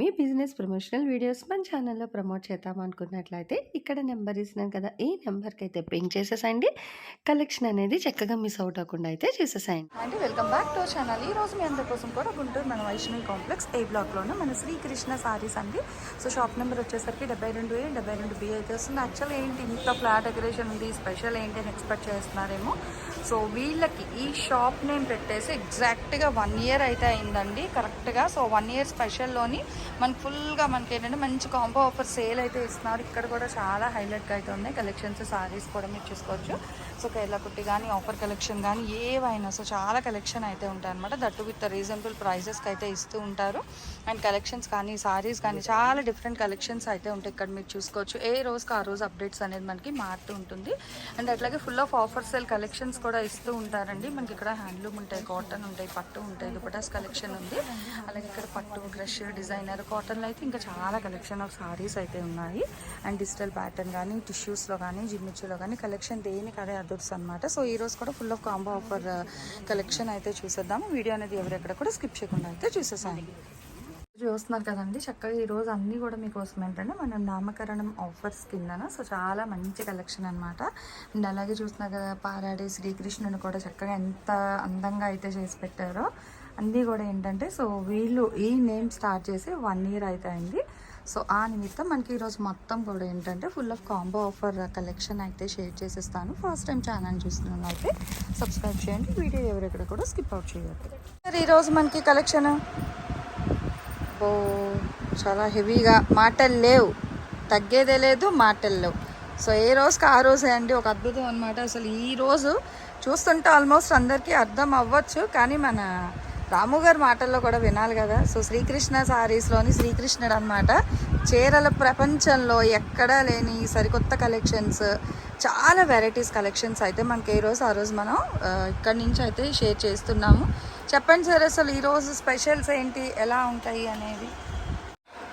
మీ business promotional videos మన ఛానల్లో promote చేద్దాం అనుకున్నట్లయితే ఇక్కడ నెంబర్ ఇస్తున్నాను కదా ఈ నెంబర్కి అయితే పింక్ చేసేసండి. కలెక్షన్ అనేది చక్కగా మిస్ అవుట్ అవ్వకుండా అయితే చేసేసాయండి అండి వెల్కమ్ బ్యాక్ టు ఛానల్. ఈ రోజు మీ అందరి కోసం కూడా గుంటూరు మన వైష్ణవి కాంప్లెక్స్ ఏ బ్లాక్లోనే మన శ్రీకృష్ణ సారీస్ అండి. సో షాప్ నెంబర్ వచ్చేసరికి డెబ్బై రెండు ఏ డెబ్బై రెండు బి అయితే వస్తుంది. యాక్చువల్ ఏంటి? ఇంత ఫ్లాట్ డెకరేషన్ ఉంది. స్పెషల్ ఏంటి అని ఎక్స్పెక్ట్ చేస్తున్నారేమో. సో వీళ్ళకి ఈ షాప్ నేమ్ పెట్టేసి ఎగ్జాక్ట్గా వన్ ఇయర్ అయితే అయిందండి. కరెక్ట్గా సో వన్ ఇయర్ స్పెషల్లోని మనకి ఫుల్గా మనకి ఏంటంటే మంచి కాంబో ఆఫర్ సేల్ అయితే ఇస్తున్నారు. ఇక్కడ కూడా చాలా హైలైట్గా అయితే ఉన్నాయి. కలెక్షన్స్ సారీస్ కూడా మీరు చూసుకోవచ్చు. సో కేరళ కుట్టి కానీ ఆఫర్ కలెక్షన్ కానీ ఏవైనా సో చాలా కలెక్షన్ అయితే ఉంటాయి అనమాట దట్టు విత్ రీజనబుల్ ప్రైజెస్కి అయితే ఇస్తూ ఉంటారు. అండ్ కలెక్షన్స్ కానీ సారీస్ కానీ చాలా డిఫరెంట్ కలెక్షన్స్ అయితే ఉంటాయి. ఇక్కడ మీరు చూసుకోవచ్చు. ఏ రోజుకి ఆ రోజు అప్డేట్స్ అనేది మనకి మారుతూ ఉంటుంది. అండ్ అట్లాగే full of offer sale collections కూడా ఇస్తూ ఉంటారండి. మనకి ఇక్కడ హ్యాండ్లూమ్ ఉంటాయి కాటన్ ఉంటాయి పట్టు ఉంటాయి దుపటాస్ కలెక్షన్ ఉంది. అలాగే ఇక్కడ పట్టు బ్రష్ డిజైనర్ కాటన్లో అయితే ఇంకా చాలా కలెక్షన్ ఆఫ్ సారీస్ అయితే ఉన్నాయి. అండ్ డిజిటల్ ప్యాటర్న్ కానీ టిష్యూస్లో కానీ జిమ్మిచ్చులో కానీ కలెక్షన్ దేనికి అదే అదుర్స్ అనమాట సో ఈ రోజు కూడా full of combo offer collection అయితే చూసేద్దాము. వీడియో అనేది ఎవరెక్కడ కూడా స్కిప్ చేయకుండా అయితే చూసేసాను చూస్తున్నారు కదండి చక్కగా ఈ రోజు అన్నీ కూడా మీకోసం ఏంటంటే మనం నామకరణం ఆఫర్స్ కిందన సో చాలా మంచి కలెక్షన్ అనమాట అండ్ అలాగే చూస్తున్నారు కదా పారాడే శ్రీకృష్ణుని కూడా చక్కగా ఎంత అందంగా అయితే చేసి పెట్టారో. అన్నీ కూడా ఏంటంటే సో వీళ్ళు ఈ నేమ్ స్టార్ట్ చేసి వన్ ఇయర్ అయితే అయింది సో ఆ నిమిత్తం మనకి ఈరోజు మొత్తం కూడా ఏంటంటే full of combo offer collection అయితే షేర్ చేసేస్తాను. ఫస్ట్ టైం ఛానల్ చూస్తున్నాను అయితే సబ్స్క్రైబ్ చేయండి. వీడియో ఎవరెక్కడ కూడా స్కిప్ అవుట్ చేయొద్దు. సార్ ఈరోజు మనకి కలెక్షన్ ఓ చాలా హెవీగా మాటలు లేవు. తగ్గేదే లేదు మాటలు లేవు. సో ఏ రోజుకి ఆ రోజే అండి ఒక అద్భుతం అనమాట అసలు ఈ రోజు చూస్తుంటే ఆల్మోస్ట్ అందరికీ అర్థం అవ్వచ్చు కానీ మన రాము గారి మాటల్లో కూడా వినాలి కదా. సో శ్రీకృష్ణ సారీస్లోని శ్రీకృష్ణుడు అనమాట చీరల ప్రపంచంలో ఎక్కడా లేని సరికొత్త కలెక్షన్స్ చాలా వెరైటీస్ కలెక్షన్స్ అయితే మనకి ఏ రోజు ఆ రోజు మనం ఇక్కడి నుంచి అయితే షేర్ చేస్తున్నాము. చెప్పండి సార్ అసలు ఈరోజు స్పెషల్స్ ఏంటి? ఎలా ఉంటాయి అనేది?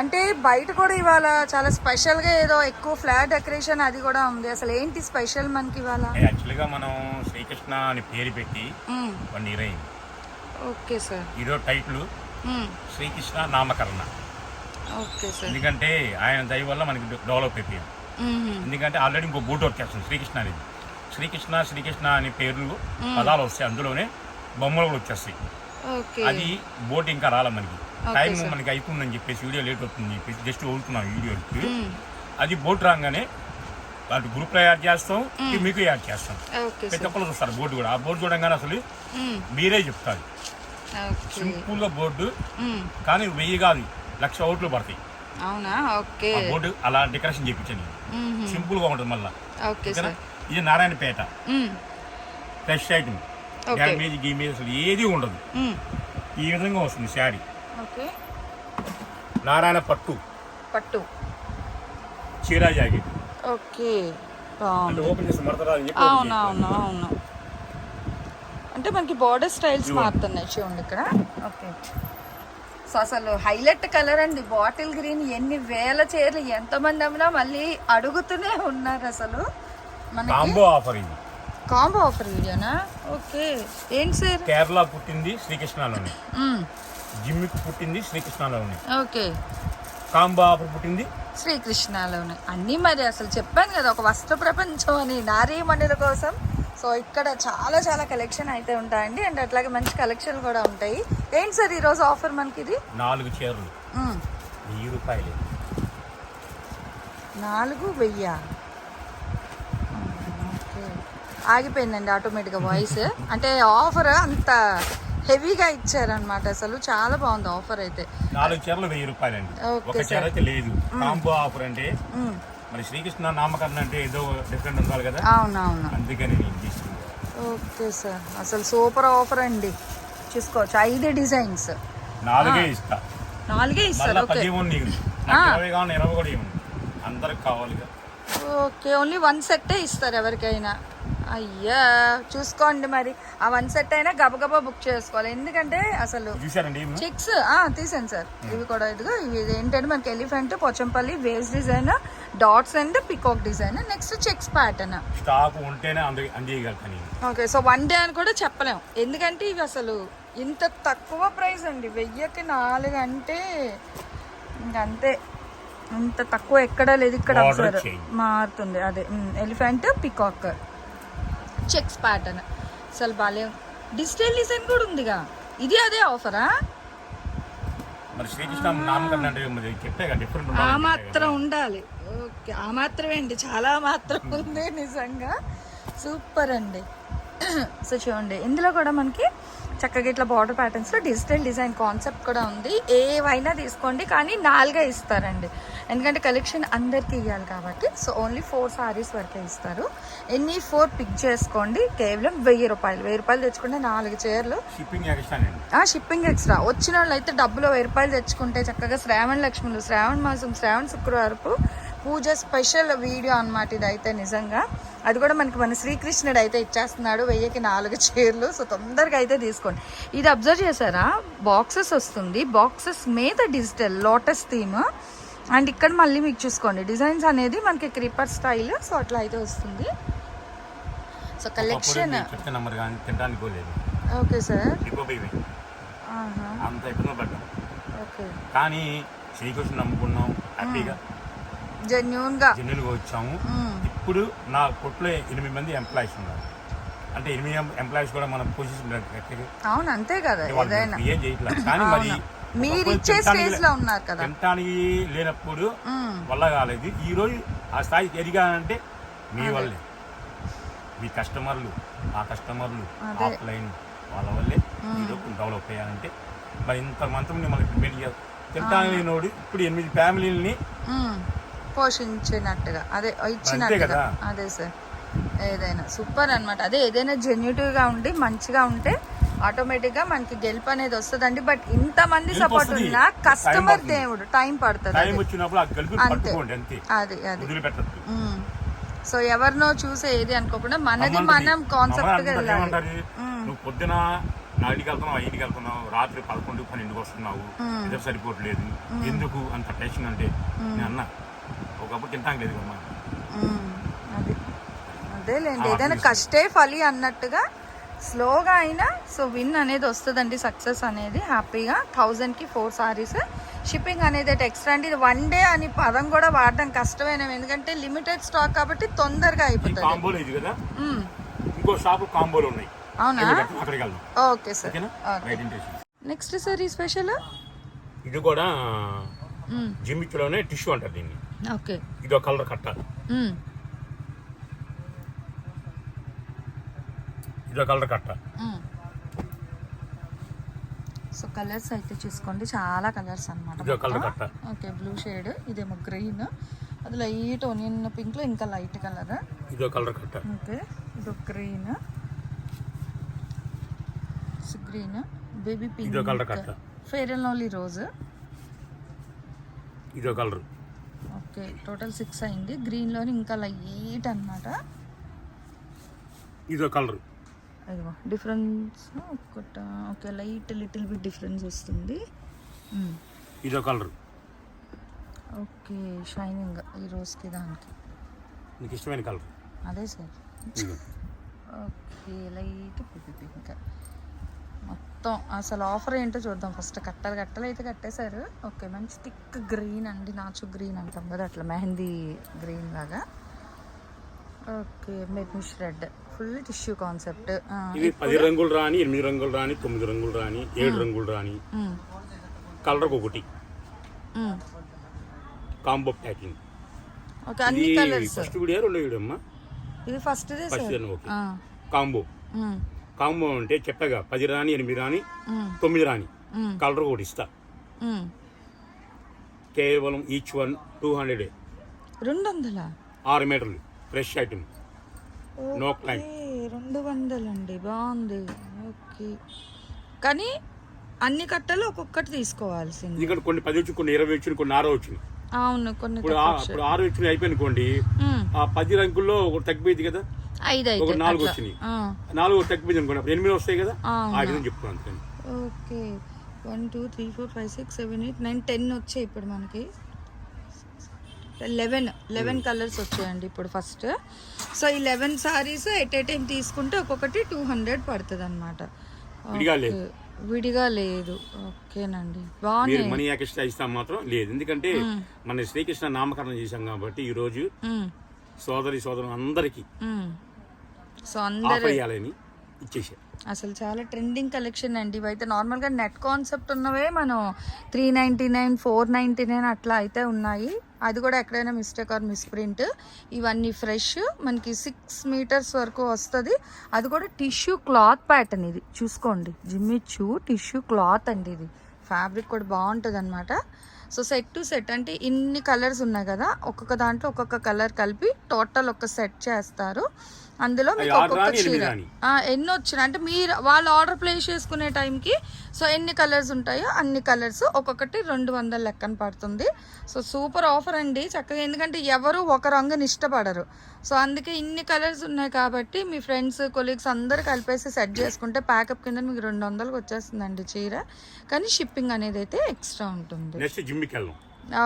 అంటే బయట కూడా ఇవాళ చాలా స్పెషల్గా ఏదో ఎక్కువ ఫ్లాట్ డెకరేషన్ అది కూడా ఉంది. అసలు ఏంటి స్పెషల్ మనకి ఇవాళ? యాక్చువల్గా మనం శ్రీకృష్ణ అని పేరు పెట్టి. వన్ ఇయర్ అయింది ఓకే సార్. ఈరోజు టైటిల్. శ్రీకృష్ణ నామకరణ. Okay sir. ఎందుకంటే ఆయన దయ వల్ల మనకి డెవలప్ అయిపోయింది మ్మ్. ఎందుకంటే ఆల్రెడీ ఇంకో బోట్ వచ్చేస్తుంది శ్రీకృష్ణ అనేది శ్రీకృష్ణ శ్రీకృష్ణ అనే పేర్లు పదాలు వస్తాయి అందులోనే బొమ్మలు కూడా వచ్చేస్తాయి. అది బోట్ ఇంకా రాలే మనకి. టైం. మనకి అయిపోయిందని చెప్పేసి వీడియో లేట్ అవుతుందని చెప్పేసి జస్ట్ వదులుతున్నాం వీడియోకి. అది బోట్ రాగానే వాటి గ్రూప్లో యాడ్ చేస్తాం మీకు యాడ్ చేస్తాం. ప్రతి సార్. ఒక్కరు చూస్తారు బోర్డు కూడా. ఆ బోర్డు చూడంగానే అసలు. మీరే చెప్తారు. సింపుల్గా బోర్డు. కానీ వెయ్యి కాదు లక్ష ఓట్లు పడతాయి. అవునా? ఓకే. బోర్డు అలా డెకరేషన్ చేయించండి. సింపుల్గా ఉంటుంది మళ్ళా. ఇది నారాయణపేట. Fresh item. డ్యామేజ్ గీమేజ్ అసలు ఏది ఉండదు. ఈ విధంగా వస్తుంది శారీ. నారాయణ పట్టు. పట్టు. చీరా జాకెట్. ఓకే. అవును. అవును అవును. అంటే మనకి బార్డర్ స్టైల్స్. మారుతున్నాయి చూడండి ఇక్కడ. ఓకే. సో అసలు హైలైట్ కలర్ అండి. బాటిల్ గ్రీన్ ఎన్ని వేల చీరలు ఎంతమంది అమ్మినా మళ్ళీ అడుగుతూనే ఉన్నారు అసలు. కాంబో ఆఫర్ ఇది. కాంబో ఆఫర్ వీడియోనా ఓకే. ఏంటి సార్? కేరళ పుట్టింది శ్రీకృష్ణలోనే. మ్మ్. జిమ్మికి పుట్టింది శ్రీకృష్ణలోనే. ఓకే. ఆఫర్ పుట్టింది. శ్రీకృష్ణలోనే. అన్నీ మరి అసలు చెప్పాను కదా ఒక వస్త్ర ప్రపంచం అని నారీమణుల కోసం. సో ఇక్కడ చాలా చాలా కలెక్షన్ అయితే ఉంటాయండి. అండ్ అట్లాగే మంచి కలెక్షన్ కూడా ఉంటాయి. ఏంటి సార్ ఈరోజు ఆఫర్ మనకి ఇది నాలుగు చీరలు. వెయ్యి రూపాయలు. నాలుగు వెయ్య? ఆగిపోయిందండి ఆటోమేటిక్గా వాయిస్ అంటే ఆఫర్ అంత హెవీగా ఇచ్చారనమాట అసలు. చాలా బాగుంది ఆఫర్ అయితే. నాలుగు చీరలు వెయ్యి రూపాయలండి. ఓకే ఒక చీర. అయితే లేదు. కాంబో ఆఫర్ అంటే. మరి శ్రీకృష్ణ నామకరణ అంటే ఏదో డిఫరెంట్ ఉండాలి కదా? అవునవును. అందుకని నేను తీసుకున్నాను. Okay sir. అసలు సూపర్ ఆఫర్ అండి. చూసుకోవచ్చు. ఐదు డిజైన్స్. నాలుగే ఇస్తా. నాలుగే ఇస్తారు. ఓకే. ఇరవై కావాలి ఇరవై కూడా అందరికి కావాలి ఓకే. ఓన్లీ వన్ సెట్టే ఇస్తారు ఎవరికైనా. అయ్యా చూసుకోండి మరి. ఆ వన్ సెట్ అయినా గబగబా బుక్ చేసుకోవాలి. ఎందుకంటే అసలు చిక్స్ తీసాను సార్. ఇవి కూడా ఇదిగో ఇవి ఏంటంటే మనకి elephant Pochampally ways design dots and peacock design next checks pattern stock ఉంటేనే ఓకే సో వన్ డే అని కూడా చెప్పలేం. ఎందుకంటే ఇవి అసలు ఇంత తక్కువ ప్రైస్ అండి. వెయ్యికి నాలుగు అంటే ఇంకంతే ఇంత తక్కువ ఎక్కడా లేదు. ఇక్కడ. మారుతుంది. అదే ఎలిఫెంట్ పికాక్ చెక్స్ ప్యాటర్న్. అసలు బాలే డిజిటల్ డిజైన్ కూడా ఉందిగా. ఇది అదే ఆఫరా? మరి శ్రీకృష్ణ నామకరణ అంటే మరి చెప్పే డిఫరెంట్ ఆ మాత్రం ఉండాలి. ఓకే ఆ మాత్రమే అండి. చాలా మాత్రం ఉంది నిజంగా. సూపర్ అండి. సో చూడండి ఇందులో కూడా మనకి చక్కగా ఇట్లా బార్డర్ ప్యాటర్న్స్లో డిజిటల్ డిజైన్ కాన్సెప్ట్ కూడా ఉంది. ఏవైనా తీసుకోండి కానీ నాలుగే ఇస్తారండి. ఎందుకంటే కలెక్షన్ అందరికీ ఇవ్వాలి కాబట్టి సో ఓన్లీ ఫోర్ సారీస్ వరకే ఇస్తారు. ఎన్ని? ఫోర్ పిక్ చేసుకోండి. కేవలం వెయ్యి రూపాయలు. వెయ్యి రూపాయలు తెచ్చుకుంటే నాలుగు చీరలు. షిప్పింగ్ ఎక్స్ట్రా షిప్పింగ్ వచ్చిన వాళ్ళు అయితే డబ్బులు వెయ్యి రూపాయలు తెచ్చుకుంటే చక్కగా శ్రావణ లక్ష్ములు శ్రావణ మాసం శ్రావణ శుక్రవారపు పూజ స్పెషల్ వీడియో అన్నమాట ఇది అయితే నిజంగా. అది కూడా మనకి మన శ్రీకృష్ణుడు అయితే ఇచ్చేస్తున్నాడు వెయ్యికి నాలుగు చీరలు. సో తొందరగా అయితే తీసుకోండి. ఇది అబ్జర్వ్ చేశారా? బాక్సెస్ వస్తుంది. బాక్సెస్ మీద డిజిటల్ లోటస్ థీమ్ అండ్ ఇక్కడ మళ్ళీ మీకు చూసుకోండి డిజైన్స్ అనేది మనకి క్రీపర్ స్టైల్ సో అట్లా అయితే వస్తుంది. So collection okay sir. అంత ఓకే. కానీ శ్రీకృష్ణ నమ్ముకున్నాం హ్యాపీగా. జెన్యున్గా జెన్యున్గా వచ్చాము. ఇప్పుడు నా కొట్లో ఎనిమిది మంది ఎంప్లాయీస్ ఉన్నారు. అంటే ఎనిమిది ఎంప్లాయీస్ కూడా మనం పొజిషన్ అవును అంతే కదా ఏం చేయట్లేదు కానీ మరి మీరు ఇచ్చే తినటానికి స్టేజ్లో ఉన్నారు కదా. తినటానికి లేనప్పుడు. వల్ల కాలేదు. ఈ రోజు ఆ స్థాయికి ఎదిగానంటే మీ వల్లే. మీ కస్టమర్లు ఆ కస్టమర్లు. ఆఫ్లైన్ వాళ్ళ వల్లే ఈరోజు డెవలప్ అయ్యారంటే మరి ఇంత మంత్రం మనకి ప్రిపేర్ చేయాలి తింటానికి లేనోడు ఇప్పుడు ఎనిమిది ఫ్యామిలీలని. పోషించినట్టుగా. అదే ఇచ్చినట్టుగా. కదా. అదే సార్. ఏదైనా సూపర్ అన్నమాట. అదే ఏదైనా జెన్యుటివ్గా ఉండి మంచిగా ఉంటే ఆటోమేటిక్గా మనకి గెలుపు అనేది వస్తుందండి. బట్ ఇంత మంది గెలుపు సపోర్ట్. ఉన్నా కస్టమర్. దేవుడు టైం పడుతుంది అంతే. అది అది. సో ఎవరినో చూసే ఏది అనుకోకుండా మనది మనం కాన్సెప్ట్గా వెళ్ళాలి పొద్దున నాటికి వెళ్తున్నావు ఐదుకి వెళ్తున్నావు రాత్రి పదకొండు పన్నెండుకి వస్తున్నావు. ఇద్దరు సరిపోవట్లేదు. ఎందుకు అంత టెన్షన్ అంటే? నేను అన్న ఒకప్పుడు తింటాం లేదు అమ్మా మ్మ్. అది. అదేలేండి. ఏదైనా. కష్టే ఫలి అన్నట్టుగా స్లోగా అయినా సో విన్ అనేది వస్తుందండి సక్సెస్ అనేది హ్యాపీగా. థౌజండ్కి ఫోర్ సారీస్. షిప్పింగ్ అనేది ఎక్స్ట్రా అండి. ఇది వన్ డే అని పదం కూడా వాడడం కష్టమైన ఎందుకంటే లిమిటెడ్ స్టాక్ కాబట్టి తొందరగా అయిపోతుంది. కాంబోలో ఇది కదా? మ్మ్. ఇంకో షాప్ కాంబోలు ఉన్నాయి. అవునా? Okay sir. నెక్స్ట్ సార్ ఈ స్పెషల్? ఇది కూడా జిమ్మిచ్లోనే టిష్యూ అంటారు దీన్ని. ఓకే. ఇది ఒక కలర్ కట్ట ఇది కలర్ కట్ట. సో కలర్స్ అయితే చూసుకోండి. చాలా కలర్స్ అనమాట ఇది ఓకే బ్లూ షేడ్ ఇదేమో గ్రీన్. అది లైట్ ఓనియన్ పింక్లో ఇంకా లైట్ కలర్. ఇది కలర్ కట్ట. ఓకే ఇది గ్రీన్. గ్రీన్ బేబీ ఇది ఒక కలర్ పింక్ కట్ట. ఫెయిర్ అండ్ లవ్లీ రోజ్ ఇది కలర్. ఓకే టోటల్ సిక్స్ అయింది. గ్రీన్లోని ఇంకా లైట్ అన్నమాట. ఇది కలర్. అదిగో డిఫరెన్స్ ఒకట okay light little bit difference వస్తుంది. ఇది ఒక కలర్ ఓకే షైనింగ్ ఈ రోజుకి దానికి. నీకు ఇష్టమైన కలర్ అదే సార్. ఓకే లైట్ పింక్ మొత్తం అసలు ఆఫర్ ఏంటో చూద్దాం. ఫస్ట్ కట్టలు కట్టలు అయితే కట్టేశారు. ఓకే మంచి థిక్ గ్రీన్ అండి నాచు గ్రీన్ అంటాం కదా అట్లా మెహందీ గ్రీన్ లాగా. ఓకే మెర్నిష్ రెడ్ ఫుల్ టిష్యూ కాన్సెప్ట్ ఇది పది రంగులు రాని ఎనిమిది రంగులు రాని తొమ్మిది రంగులు రాని ఏడు రంగులు రాని కలర్ ఒకటి. Combo packing. ఓకే అన్ని కలర్స్. ఫస్ట్ వీడియో రెండో వీడియో అమ్మా? ఇది first first okay. Combo. Combo అంటే చెప్పగా పది రాని ఎనిమిది రాని తొమ్మిది రాని. కలర్ ఒకటి ఇస్తా. కేవలం ఈచ్ వన్ టూ హండ్రెడ్ రెండు వందల? ఆరు మీటర్లు. ఫ్రెష్ ఐటమ్ రెండు వందలండి బాగుంది. ఓకే. కానీ అన్ని కట్టలు ఒక్కొక్కటి తీసుకోవాల్సింది. ఇక్కడ కొన్ని పది వచ్చి కొన్ని ఇరవై వచ్చి కొన్ని ఆరో వచ్చినాయి. అవును కొన్ని ఇప్పుడు ఆరు వచ్చినాయి అయిపోయినకోండి. ఆ పది రంగుల్లో ఒకటి తగ్గిపోయింది కదా? ఐదు ఒక అయితే నాలుగు. వచ్చినాయి. నాలుగు తగ్గిపోయింది అనుకోండి ఎనిమిది వస్తాయి కదా? ఆ, ఆ విధంగా చెప్తున్నాను అందుకని okay. One two three four five six seven eight nine ten వచ్చాయి ఇప్పుడు మనకి. లెవెన్ లెవెన్ కలర్స్ వచ్చాయండి ఇప్పుడు ఫస్ట్. సో ఈ eleven saris at a time తీసుకుంటే ఒక్కొక్కటి టూ హండ్రెడ్ పడుతుంది అనమాట విడిగా లేదు. ఓకేనండి. బాగున్నాయి. మనీ ఎక్స్ట్రా ఇస్తాం మాత్రం లేదు. ఎందుకంటే మన శ్రీకృష్ణ నామకరణం చేశాం కాబట్టి ఈ రోజు. సోదరి సోదరు అందరికి. సో అందరు ఇచ్చేసారు అసలు చాలా ట్రెండింగ్ కలెక్షన్ అండి. ఇవైతే నార్మల్గా నెట్ కాన్సెప్ట్ ఉన్నవే మనం three ninety nine four ninety nine అట్లా అయితే ఉన్నాయి. అది కూడా ఎక్కడైనా మిస్టేక్ ఆర్ మిస్ప్రింట్. ఇవన్నీ ఫ్రెష్. మనకి సిక్స్ మీటర్స్ వరకు వస్తుంది. అది కూడా టిష్యూ క్లాత్ ప్యాటర్న్ ఇది. చూసుకోండి. జిమ్మిచ్చు టిష్యూ క్లాత్ అండి ఇది. ఫ్యాబ్రిక్ కూడా బాగుంటుంది అనమాట సో సెట్ టు సెట్ అంటే ఇన్ని కలర్స్ ఉన్నాయి కదా. ఒక్కొక్క దాంట్లో ఒక్కొక్క కలర్ కలిపి టోటల్ ఒక సెట్ చేస్తారు. అందులో మీకు ఒక్కొక్క చీర. ఎన్ని వచ్చినాయి. అంటే మీరు వాళ్ళు ఆర్డర్ ప్లేస్ చేసుకునే టైంకి సో ఎన్ని కలర్స్ ఉంటాయో అన్ని కలర్స్ ఒక్కొక్కటి రెండు వందల లెక్కన పడుతుంది. సో సూపర్ ఆఫర్ అండి. చక్కగా ఎందుకంటే ఎవరు ఒక రంగుని ఇష్టపడరు. సో అందుకే ఇన్ని కలర్స్ ఉన్నాయి కాబట్టి మీ ఫ్రెండ్స్ కొలీగ్స్ అందరు కలిపేసి సెట్ చేసుకుంటే ప్యాకప్ కింద మీకు రెండు వందలకు వచ్చేస్తుందండి చీర. కానీ షిప్పింగ్ అనేది అయితే ఎక్స్ట్రా ఉంటుంది. Next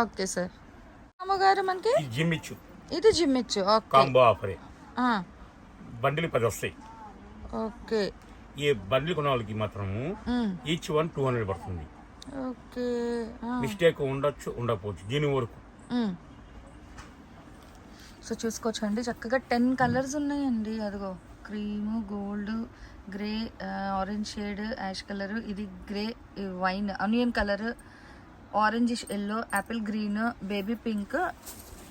okay sir. అమ్మగారు మనకి? ఈ జిమ్ ఇచ్చు ఇది జిమ్ ఇచ్చు ఓకే. కాంబో ఆఫరే. ఆ, బండిలు పది వస్తాయి. ఓకే. ఈ బండిలు కొన్న వాళ్ళకి మాత్రము ఈచ్ వన్ టూ హండ్రెడ్ పడుతుంది. మిస్టేక్ ఉండొచ్చు ఉండకపోవచ్చు దీని వరకు. సో చూసుకోవచ్చండి చక్కగా టెన్ కలర్స్ ఉన్నాయండి అదిగో cream gold grey orange shade ash colour ఇది grey wine onion colour orange yellow apple green baby pink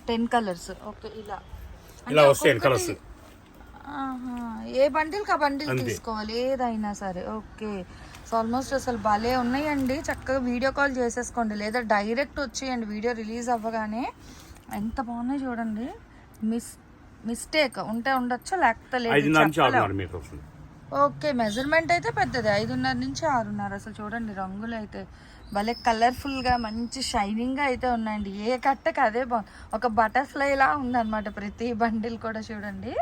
ten colours okay ఇలా ఇలా ఒక్కొక్కటి- కలర్స్. ఏ బండిల్కి ఆ బండిల్. తీసుకోవాలి? ఏదైనా సరే. ఓకే. సో ఆల్మోస్ట్ అసలు భలే ఉన్నాయండి. చక్కగా వీడియో కాల్ చేసేసుకోండి. లేదా డైరెక్ట్ వచ్చేయండి. వీడియో రిలీజ్ అవ్వగానే ఎంత బాగున్నాయి చూడండి. Miss mistake. ఉంటే ఉండొచ్చు? లేకపోతే ఓకే. మెజర్మెంట్ అయితే పెద్దది. ఐదున్నర నుంచి ఆరున్నర. అసలు చూడండి రంగులు అయితే భలే కలర్ఫుల్గా మంచి షైనింగ్గా అయితే ఉన్నాయండి. ఏ కట్టకి అదే బాగుంది ఒక బటర్ఫ్లై లా ఉందన్నమాట ప్రతి బండిల్ కూడా చూడండి.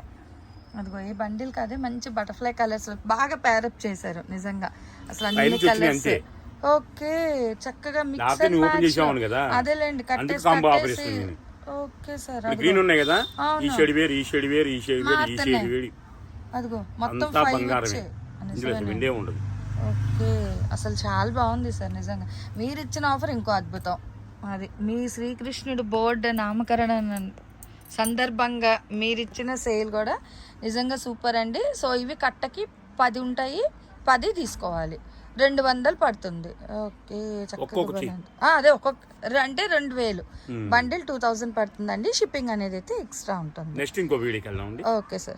అదిగో ఏ బండిల్కి అదే మంచి బటర్ఫ్లై కలర్స్ బాగా ప్యారప్ చేశారు నిజంగా. అసలు అన్ని కలర్స్. ఓకే చక్కగా మిక్స్ లేకపోతే నువ్వు ఓపెన్ చేసావు కదా. అదేలేండి కట్టేసి. ఓకే సార్ గ్రీన్ ఉన్నాయి కదా? ఈ. షేడ్ వేరు ఈ షేడ్ వేరు ఈ షేడ్ వేరు ఈ షేడ్. వేరు. అదిగో మొత్తం ఫైవ్ ఉండదు. ఓకే అసలు చాలా బాగుంది సార్ నిజంగా. మీరు ఇచ్చిన ఆఫర్ ఇంకో అద్భుతం. అది మీ శ్రీకృష్ణుడు బోర్డు నామకరణ సందర్భంగా మీరు ఇచ్చిన సేల్ కూడా నిజంగా సూపర్ అండి. సో ఇవి కట్టకి పది ఉంటాయి. పది తీసుకోవాలి. రెండు వందలు పడుతుంది. ఓకే చక్కగా అదే ఒక్కొక్క అంటే రెండు వేలు. బండిల్ టూ థౌజండ్ పడుతుందండి. షిప్పింగ్ అనేది అయితే ఎక్స్ట్రా ఉంటుంది. నెక్స్ట్ ఇంకో వీడియోకి ఓకే సార్.